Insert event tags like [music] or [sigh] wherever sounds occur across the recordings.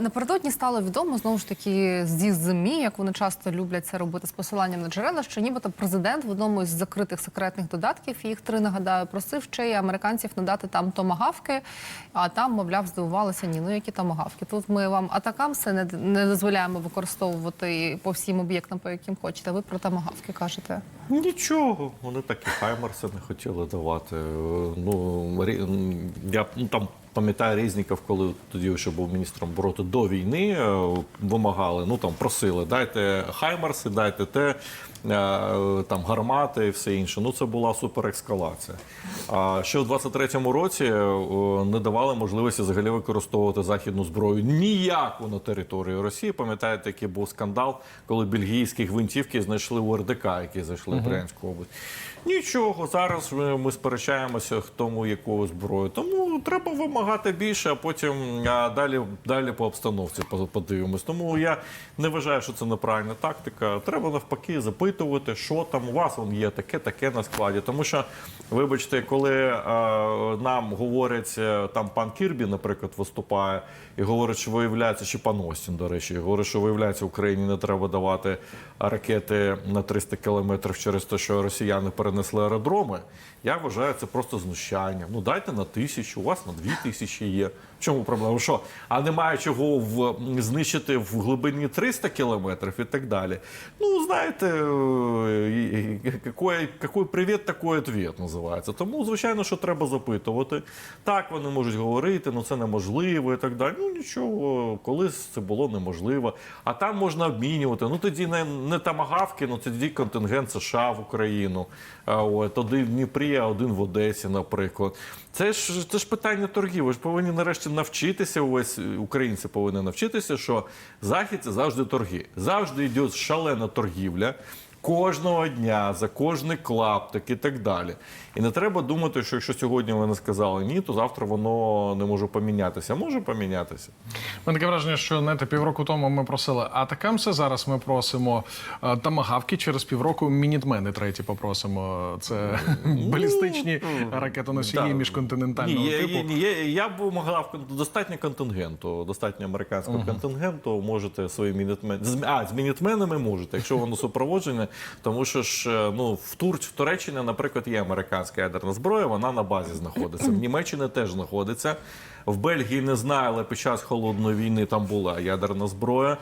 Напередодні стало відомо знову ж таки зі ЗМІ, як вони часто люблять це робити з посиланням на джерела, що нібито президент в одному із закритих секретних додатків, їх три нагадаю, просив ще й американців надати там томагавки, а там, мовляв, здивувалися ні, ну які томагавки. Тут ми вам атакамси не, не дозволяємо використовувати по всім об'єктам, по яким хочете. Ви про томагавки кажете. Нічого, вони так і Хаймарси не хотіли давати. Е, Ну, я ну, там пам'ятаю Різніков, коли тоді ще був міністром оборони до війни, е, вимагали, ну там просили, дайте Хаймарси, дайте те, е, там гармати і все інше. Ну це була суперескалація. А ще в 23-му році е, не давали можливості взагалі використовувати західну зброю ніяку на території Росії. Пам'ятаєте, який був скандал, коли бельгійські гвинтівки знайшли у РДК, які зайшли в Брянську область. Нічого, зараз ми, ми сперечаємося, хто му яку зброю. Тому треба вимагати більше, а потім а, далі, далі по обстановці подивимось. Тому я не вважаю, що це неправильна тактика. Треба навпаки запитувати, що там у вас вон є таке, таке на складі. Тому що, вибачте, коли е, нам говорять, е, там пан Кірбі, наприклад, виступає і говорить, що виявляється, чи пан Остін, до речі, говорить, що виявляється, Україні не треба давати ракети на 300 кілометрів через те, що росіяни перенесли аеродроми. Я вважаю, це просто знущання. Ну дайте на тисячу, у вас на дві тисячі є. В чому проблема? Що? А немає чого в, знищити в глибині 300 кілометрів і так далі. Ну, знаєте, який, привіт, такий відповідь називається. Тому, звичайно, що треба запитувати. Так, вони можуть говорити, ну це неможливо і так далі. Ну нічого, колись це було неможливо. А там можна обмінювати. Ну тоді не, не тамагавки, ну тоді контингент США в Україну. От, один в Дніпрі, а один в Одесі, наприклад. Це ж це ж питання торгів. Ви ж повинні нарешті навчитися. Увесь українці повинні навчитися, що захід це завжди торги. Завжди йде шалена торгівля. Кожного дня за кожний клаптик і так далі. І не треба думати, що якщо сьогодні вони сказали ні, то завтра воно не може помінятися. Може помінятися. У мене таке враження, що знаєте, півроку тому ми просили атакамси. Зараз ми просимо е, тамагавки. Через півроку мінітмени треті попросимо. Це балістичні ракетоносії да. міжконтинентального Ні, типу. я б вимагав достатньо контингенту, достатньо американського контингенту. Можете свої мінітмени. А, з мінітменами можете, якщо воно супроводжене. Тому що ж е, ну в Тур в Туреччині, наприклад, є американська ядерна зброя, вона на базі знаходиться. В Німеччині теж знаходиться. В Бельгії не знаю, але під час холодної війни там була ядерна зброя.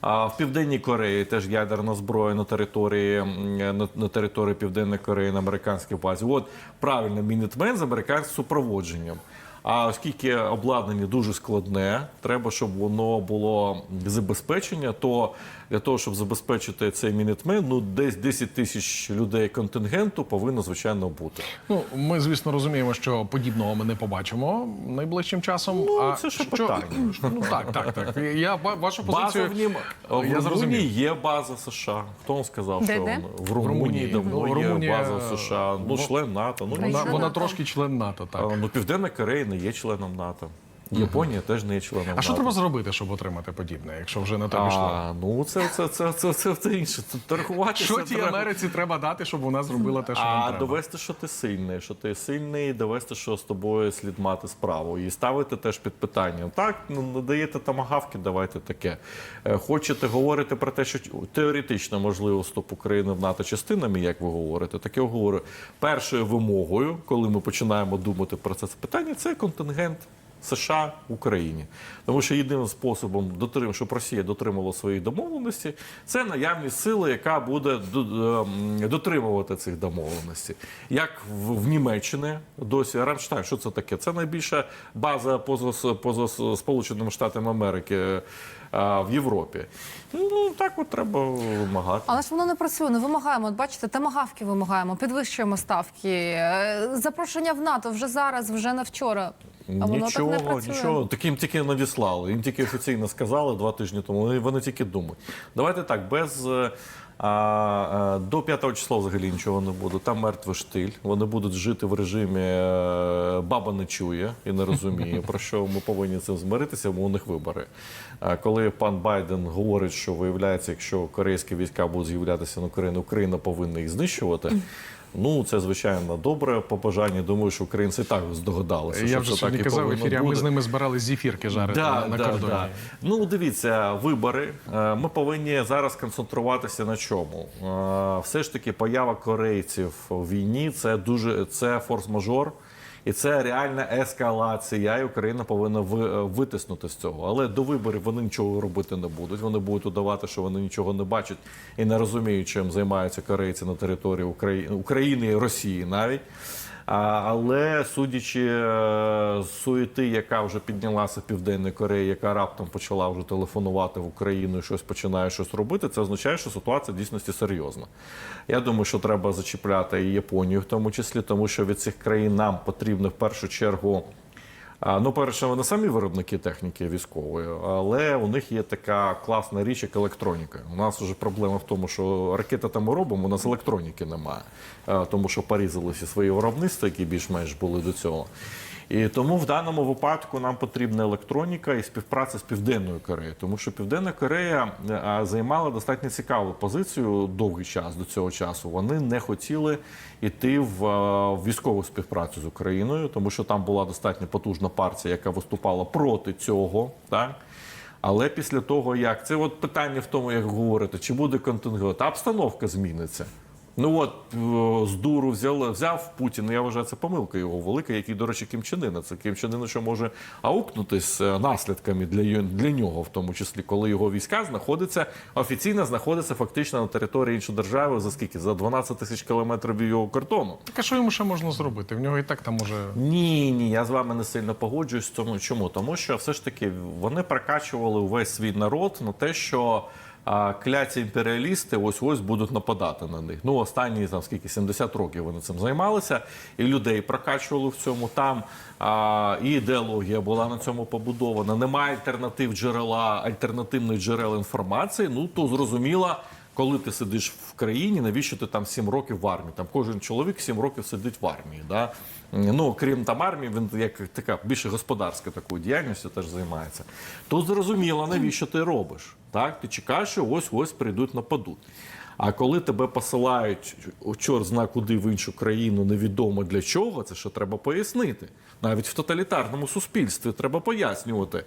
А в Південній Кореї теж ядерна зброя на території на, на території Південної Кореї на американській базі. От правильно, мінітмен з американським супроводженням. А оскільки обладнання дуже складне, треба, щоб воно було забезпечення, то для того, щоб забезпечити цей мінітмен, ну десь 10 тисяч людей контингенту повинно звичайно бути. Ну, ми, звісно, розуміємо, що подібного ми не побачимо найближчим часом. Ну, а це ще що- питання. [clears throat] Ну так, так, так. Я вашу База в нім я в Румунії є база США. Хто вам сказав, Де, що де? в Румунії, давно Ну, є Румунія, база США. Ну член НАТО. Ну Вона, вона НАТО. трошки член НАТО, так. Ну, Південна Корея не є членом НАТО. Японія теж не є членом А що треба зробити, щоб отримати подібне, якщо вже на те пішло? Ну це, це, це, це, це, це інше. Це торгуватися Що тій. Америці треба дати, щоб вона зробила те, що нам А треба? довести, що ти сильний, що ти сильний, довести, що з тобою слід мати справу. І ставити теж під питання. Так, ну надаєте тамагавки, давайте таке. Е, Хочете говорити про те, що теоретично можливо вступ України в НАТО частинами, як ви говорите, так я говорю. Першою вимогою, коли ми починаємо думати про це питання, це контингент. США Україні, тому що єдиним способом дотрим, щоб Росія дотримала своїх домовленостей, це наявність сили, яка буде ем, дотримувати цих домовленостей. Як в, Німеччині досі Рамштайн, що це таке? Це найбільша база поза, поза Сполученими Штатами Америки е, в Європі. Ну так от треба вимагати. Але ж воно не працює. Не вимагаємо. От бачите, тамагавки вимагаємо, підвищуємо ставки. Е, Запрошення в НАТО вже зараз, вже на вчора. А воно нічого, так не працює. нічого. Таким тільки надіслали. Їм тільки офіційно сказали два тижні тому. Вони, вони тільки думають. Давайте так, без. е, А, а, до 5 числа взагалі нічого не буде. Там мертвий штиль. Вони будуть жити в режимі е, баба не чує і не розуміє, [laughs] про що ми повинні цим змиритися, бо у них вибори. А коли пан Байден говорить, що виявляється, якщо корейські війська будуть з'являтися на Україну, Україна повинна їх знищувати. Ну, це звичайно добре побажання. Думаю, що українці так здогадалися. Я що вже це сьогодні так і казав ефірі, а ми з ними збирали зефірки жарити на, на кордоні. Ну, дивіться, вибори. Е, Ми повинні зараз концентруватися на чому. Е, Все ж таки, поява корейців в війні це дуже це форс-мажор. І це реальна ескалація, і Україна повинна е, витиснути з цього. Але до виборів вони нічого робити не будуть. Вони будуть удавати, що вони нічого не бачать і не розуміють, чим займаються корейці на території України, України і Росії навіть. Але судячи е, з суєти, яка вже піднялася в Південній Кореї, яка раптом почала вже телефонувати в Україну і щось починає щось робити, це означає, що ситуація дійсності серйозна. Я думаю, що треба зачіпляти і Японію в тому числі, тому що від цих країн нам потрібно в першу чергу. Ну, перше, вони самі виробники техніки військової, але у них є така класна річ, як електроніка. У нас вже проблема в тому, що ракети там ми робимо, у нас електроніки немає, тому що порізалися свої виробництва, які більш-менш були до цього. І тому в даному випадку нам потрібна електроніка і співпраця з Південною Кореєю, тому що Південна Корея е, займала достатньо цікаву позицію довгий час до цього часу. Вони не хотіли йти е, в військову співпрацю з Україною, тому що там була достатньо потужна партія, яка виступала проти цього. Так? Але після того, як це от питання в тому, як говорити, чи буде контингент, обстановка зміниться. Ну от з дуру взяв, взяв Путін. Я вважаю, це помилка його велика, який, до речі, Ким Чен Ына. Це Ким Чен Ын, що може аукнутись е, наслідками для, для нього, в тому числі, коли його війська знаходяться офіційно знаходяться фактично на території іншої держави за скільки? За 12 тисяч кілометрів його кордону. Так а що йому ще можна зробити? В нього і так там може. Ні, ні, я з вами не сильно погоджуюсь. Тому чому? Тому що все ж таки вони прокачували увесь свій народ на те, що кляті імперіалісти ось ось будуть нападати на них. Ну останні там скільки 70 років вони цим займалися, і людей прокачували в цьому. Там а, і ідеологія була на цьому побудована. Немає альтернатив джерела, альтернативних джерел інформації. Ну то зрозуміло коли ти сидиш в країні, навіщо ти там 7 років в армії? Там кожен чоловік 7 років сидить в армії. Да? Ну, крім там армії, він як така більше господарська такою діяльністю теж займається. То зрозуміло, навіщо ти робиш. Так? Ти чекаєш, що ось ось прийдуть нападуть. А коли тебе посилають о, чорт зна куди в іншу країну, невідомо для чого, це що треба пояснити. Навіть в тоталітарному суспільстві треба пояснювати,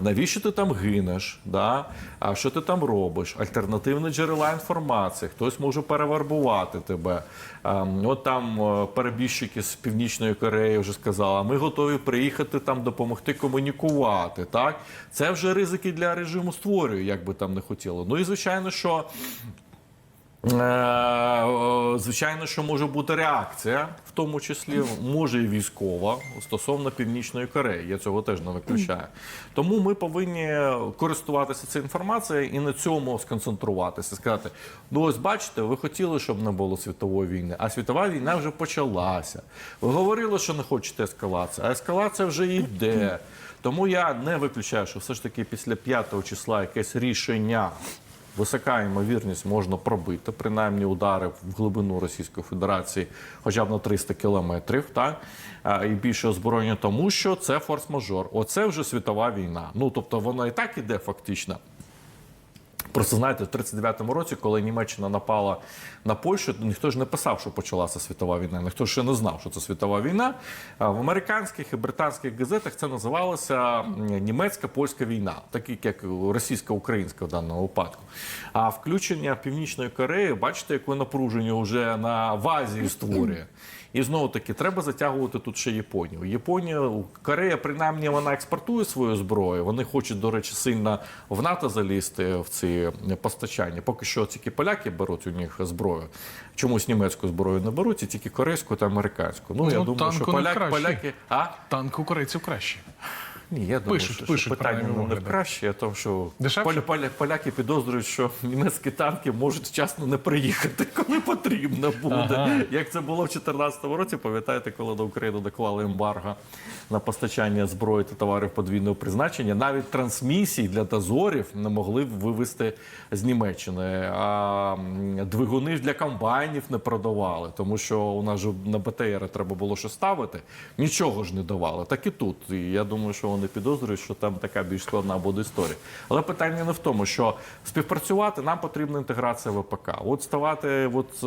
навіщо ти там гинеш, да? а що ти там робиш, альтернативні джерела інформації, хтось може перевербувати тебе. А, От там е, перебіжчики з Північної Кореї вже сказали, ми готові приїхати там допомогти комунікувати. Так? Це вже ризики для режиму створює, як би там не хотіло. Ну і звичайно, що Звичайно, що може бути реакція, в тому числі може і військова стосовно Північної Кореї. Я цього теж не виключаю. Тому ми повинні користуватися цією інформацією і на цьому сконцентруватися. Сказати: ну ось бачите, ви хотіли, щоб не було світової війни, а світова війна вже почалася. Ви говорили, що не хочете ескалації, а ескалація вже йде. Тому я не виключаю, що все ж таки після 5 числа якесь рішення висока ймовірність можна пробити, принаймні удари в глибину Російської Федерації, хоча б на 300 кілометрів, так і більше озброєння, тому що це форс-мажор. Оце вже світова війна. Ну тобто вона і так іде фактично. Просто знаєте, в 39-му році, коли Німеччина напала на Польщу, ніхто ж не писав, що почалася світова війна. Ніхто ще не знав, що це світова війна. В американських і британських газетах це називалося німецька польська війна, так як російсько-українська в даному випадку. А включення Північної Кореї, бачите, яке напруження вже на в Азії створює. І знову таки треба затягувати тут ще Японію. Японія, Корея, принаймні, вона експортує свою зброю. Вони хочуть, до речі, сильно в НАТО залізти в ці постачання. Поки що тільки поляки беруть у них зброю. Чомусь німецьку зброю не беруть, і тільки корейську та американську. Ну, я Ну, думаю, що поляк, поляки, поляки. А? Танк у корейців краще. Ні, я думаю, Пишуть, що, пишуть, що питання принаймні, не в краще, а тому, що поля, поля, поляки підозрюють, що німецькі танки можуть вчасно не приїхати, коли потрібно буде. Як це було в 2014 році, пам'ятаєте, коли до України доклали ембарго на постачання зброї та товарів подвійного призначення, навіть трансмісії для дозорів не могли вивезти з Німеччини. А двигуни ж для комбайнів не продавали, тому що у нас же на БТР треба було що ставити. Нічого ж не давали. Так і тут. І я думаю, що вони підозрюють, що там така більш складна буде історія. Але питання не в тому, що співпрацювати нам потрібна інтеграція ВПК. От ставати, от е,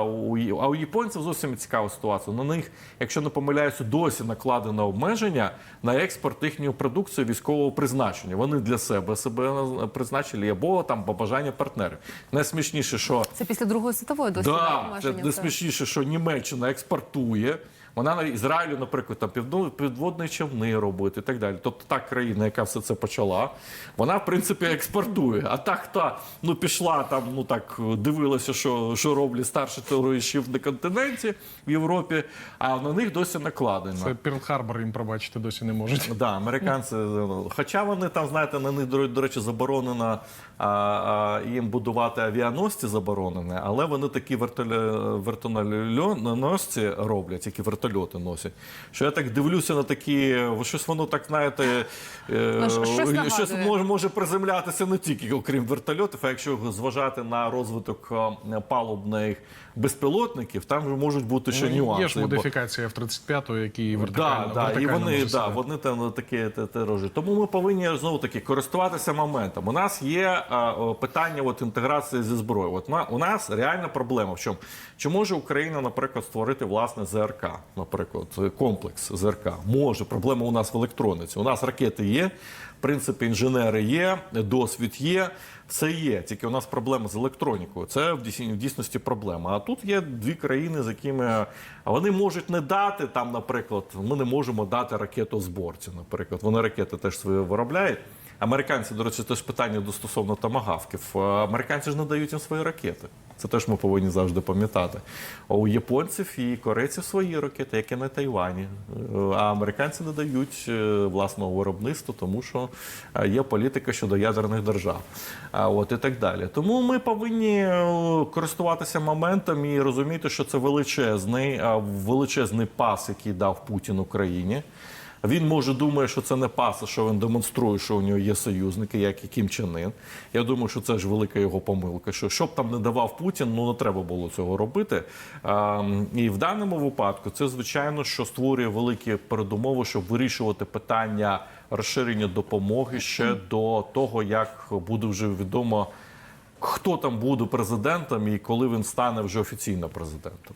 у а у японців зовсім цікава ситуація. На них, якщо не помиляюся, досі накладено обмеження на експорт їхньої продукції військового призначення. Вони для себе себе призначили або там по бажання партнерів. Найсмішніше, що Це після Другої світової досі Да, обмеження. це. найсмішніше, що Німеччина експортує. Вона на Ізраїлю, наприклад, там підводні- човни робить і так далі. Тобто та країна, яка все це почала, вона в принципі експортує. А та, хто ну пішла там, ну так дивилася, що, що роблять старші товариші на континенті в Європі, а на них досі накладено. Це Пірл-Харбор їм пробачити досі не можуть. Да, американці, хоча вони там, знаєте, на них, до, речі, заборонено а, а, їм будувати авіаносці заборонені, але вони такі вертолі, вертольоносці роблять, які вертольоти носять. Що я так дивлюся на такі, щось воно так, знаєте, е, Ну, щось щось може, може приземлятися не тільки окрім вертольотів, а якщо зважати на розвиток е, палубних безпілотників, там же можуть бути ще Ну, нюанси. Є ж бо- модифікація F-35, який вертикально, Да, да, і вони, да, вони там такі те- те рожі. Тому ми повинні знову таки користуватися моментом. У нас є а, питання от, інтеграції зі зброєю. От на- у нас реальна проблема в чому? Чи може Україна, наприклад, створити власне ЗРК, наприклад, комплекс ЗРК? Може. Проблема у нас в електрониці. У нас ракети є, в принципі, інженери є, досвід є. Все є, тільки у нас проблема з електронікою. Це в дійсності проблема. А тут є дві країни, з якими вони можуть не дати там, наприклад, ми не можемо дати ракетозборці. Наприклад, вони ракети теж свої виробляють. Американці, до речі, теж питання до стосовно тамагавків. Е, Американці ж не дають їм свої ракети. Це теж ми повинні завжди пам'ятати. А у японців і корейців свої ракети, які на Тайвані. А американці не дають е, власного виробництва, тому що е, є політика щодо ядерних держав. От і так далі. Тому ми повинні е, користуватися моментом і розуміти, що це величезний, величезний пас, який дав Путін Україні. Він може думає, що це не пас, а що він демонструє, що у нього є союзники, як і Кім Чен Ін. Я думаю, що це ж велика його помилка. Що що б там не давав Путін, ну не треба було цього робити. А, і в даному випадку це звичайно, що створює великі передумови, щоб вирішувати питання розширення допомоги ще до того, як буде вже відомо. Хто там буде президентом і коли він стане вже офіційно президентом?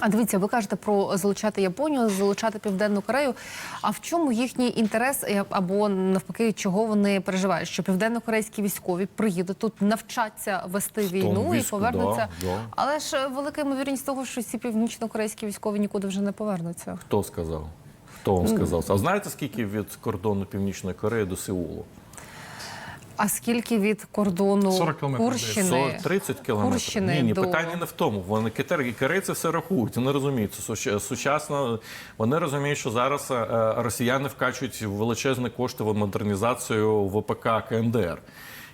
А дивіться, ви кажете про залучати Японію, залучати Південну Корею. А в чому їхній інтерес е, або навпаки, чого вони переживають? Що південно-корейські військові приїдуть тут, навчаться вести війну і повернуться. да, да. Але ж е, велика ймовірність того, що ці північно-корейські військові нікуди вже не повернуться. Хто сказав? Хто вам сказав? А знаєте, скільки від кордону Північної Кореї до Сеулу? А скільки від кордону 40 кілометрів, Курщини? 40, 30 кілометрів. Курщини ні, ні, до- питання не в тому. Вони китайці корейці все рахують. Вони розуміють, це сучасно. Вони розуміють, що зараз е, росіяни вкачують величезні кошти в модернізацію ВПК КНДР.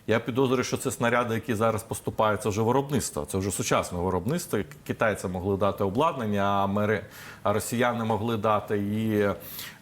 Я підозрюю, що це снаряди, які зараз поступаються вже виробництво. Це вже сучасне виробництво. Китайці могли дати обладнання, а мери, а росіяни могли дати і,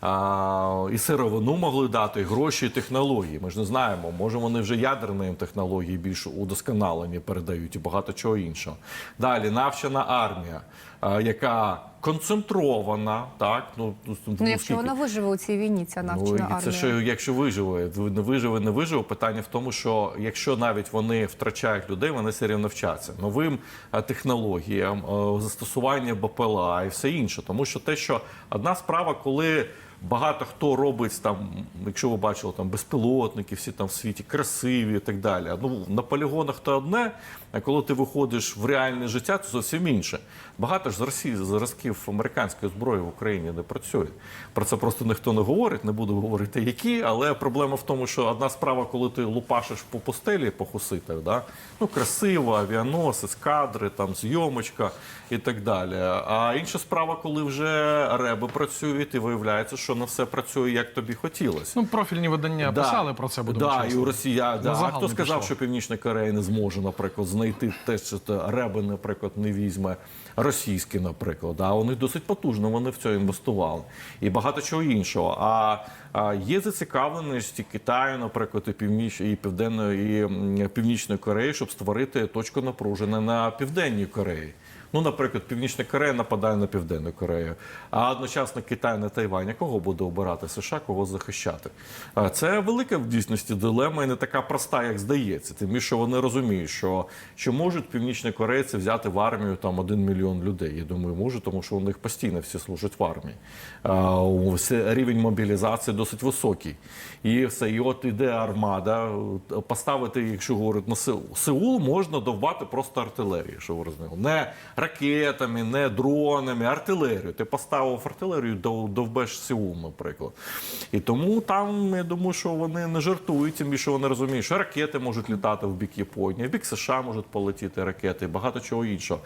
а, і сировину могли дати, і гроші, і технології. Ми ж не знаємо. Може, вони вже ядерні технології більш удосконалені передають і багато чого іншого. Далі навчена армія, яка концентрована, так ну, ну, Ну, якщо скільки- вона виживе у цій війні, ця навчена Ну, армія. це що, якщо виживе, не виживе, не виживе. Питання в тому, що якщо навіть вони втрачають людей, вони все рівно вчаться новим е, технологіям, е, застосування БПЛА і все інше. Тому що те, що одна справа, коли багато хто робить там, якщо ви бачили там безпілотники, всі там в світі красиві і так далі. Ну на полігонах то одне, а коли ти виходиш в реальне життя, то зовсім інше. Багато ж з Росії зразків американської зброї в Україні не працює. Про це просто ніхто не говорить, не буду говорити які, але проблема в тому, що одна справа, коли ти лупашиш по пустелі, по хуситах, да? ну красиво, авіаносець, кадри, там зйомочка і так далі. А інша справа, коли вже реби працюють, і виявляється, що не все працює, як тобі хотілося. Ну, профільні видання писали про це, будемо да, чесно. і у Росія. Да. А хто сказав, пішло. що Північна Корея не зможе, наприклад, знайти те, що реби, наприклад, не візьме російські, наприклад. А вони досить потужно вони в це інвестували. І багато чого іншого. А, є зацікавленість Китаю, наприклад, і Північ, і Південної, і Північної Кореї, щоб створити точку напруження на Південній Кореї. Ну, наприклад, Північна Корея нападає на Південну Корею, а одночасно Китай на Тайвань. Кого буде обирати США, кого захищати? Це велика в дійсності дилема і не така проста, як здається. Тим більше вони розуміють, що чи можуть північні корейці взяти в армію там один мільйон людей. Я думаю, можуть, тому що у них постійно всі служать в армії. А, рівень мобілізації досить високий. І все, і от іде армада. Поставити, якщо говорити на Сеул, Сеул можна довбати просто артилерією, що ви розуміли. Не ракетами, не дронами, артилерію. Ти поставив артилерію, дов- довбеш Сеул, наприклад. І тому там я думаю, що вони не жартують, тим більше вони розуміють, що ракети можуть літати в бік Японії, в бік США можуть полетіти ракети, багато чого іншого.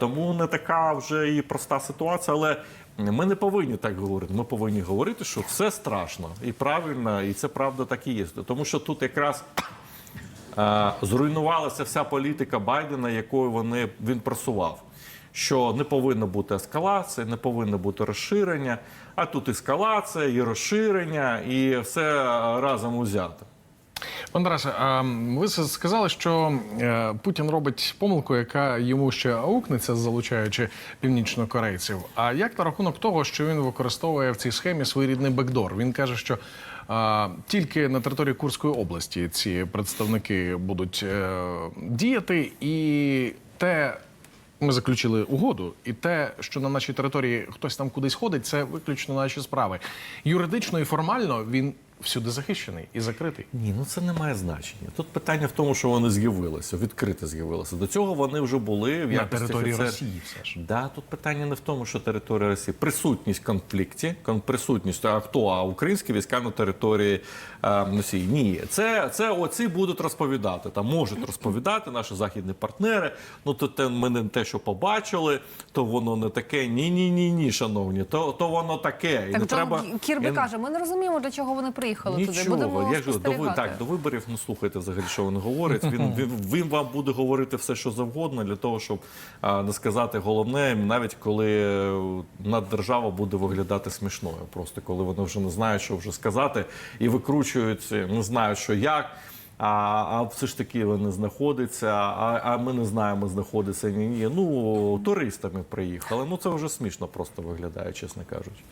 Тому не така вже і проста ситуація, але. Ми не повинні так говорити. Ми повинні говорити, що все страшно і правильно, і це правда так і є. Тому що тут якраз зруйнувалася вся політика Байдена, якою вони він просував. Що не повинно бути ескалації, не повинно бути розширення, а тут ескалація, і розширення, і все разом узято. Пан Тарасе, ви сказали, що е, Путін робить помилку, яка йому ще аукнеться, залучаючи північнокорейців. А як на рахунок того, що він використовує в цій схемі своєрідний бекдор? Він каже, що е, тільки на території Курської області ці представники будуть е, діяти, і те. Ми заключили угоду, і те, що на нашій території хтось там кудись ходить, це виключно наші справи. Юридично і формально він всюди захищений і закритий. Ні, ну це не має значення. Тут питання в тому, що вони з'явилися, відкрито з'явилися. До цього вони вже були в На території офіцер- Росії все ж. Да, тут питання не в тому, що територія Росії. Присутність в конфлікті, присутність, а хто? А українські війська на території е, Росії. Ні, це, це оці будуть розповідати. Там можуть розповідати наші західні партнери. Ну то те, ми не те, що побачили, то воно не таке. Ні, ні, ні, ні, шановні. То, то воно таке. І Так не треба Кірбі і- каже, ми не розуміємо, для чого вони приїхали туди. Нічого, Будемо я ж до, ви- так, до виборів ну слухайте взагалі, що вони говорять. Він, [laughs] він, він вам буде говорити все, що завгодно, для того, щоб а, не сказати головне, навіть коли е, наддержава буде виглядати смішною. Просто коли вони вже не знають, що вже сказати, і викручують, не знають, що як. А, а все ж таки вони знаходяться, а, а ми не знаємо, знаходиться ні ні. Ну туристами приїхали. Ну це вже смішно просто виглядає, чесно кажучи.